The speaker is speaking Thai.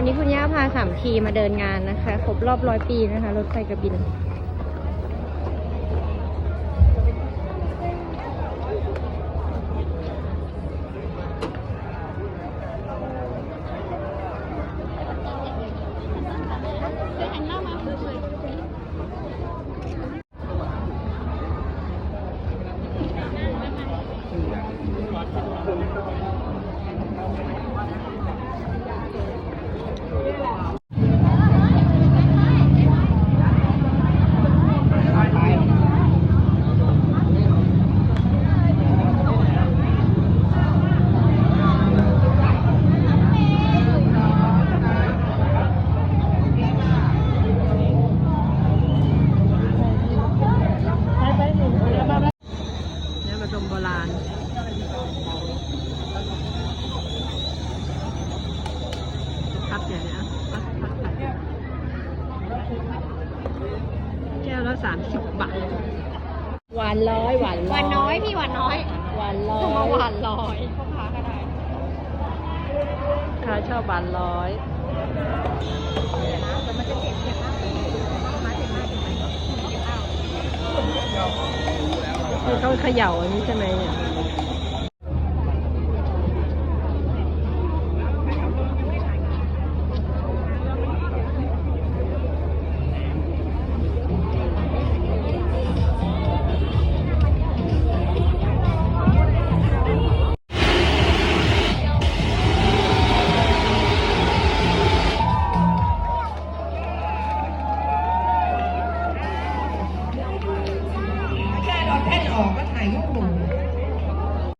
ันนี้คุณย่าพาสามทีมาเดินงานนะคะ ครบรอบร้อยปีนะคะ รถไฟกระบินเนี่ 30 บาท หวานร้อยหวานหวานน้อยพี่หวานน้อยหวานร้อยมาหวานร้อยพ่อค้าก็ได้ค้าชอบหวานร้อยมันจะเจ็บเจ็บมากมาเจ็บมากเจ็บไหมเจ็บเอาเขาเขย่าอันนี้ใช่ไหมเนี่ย ออกก็ถ่ายรูปหมู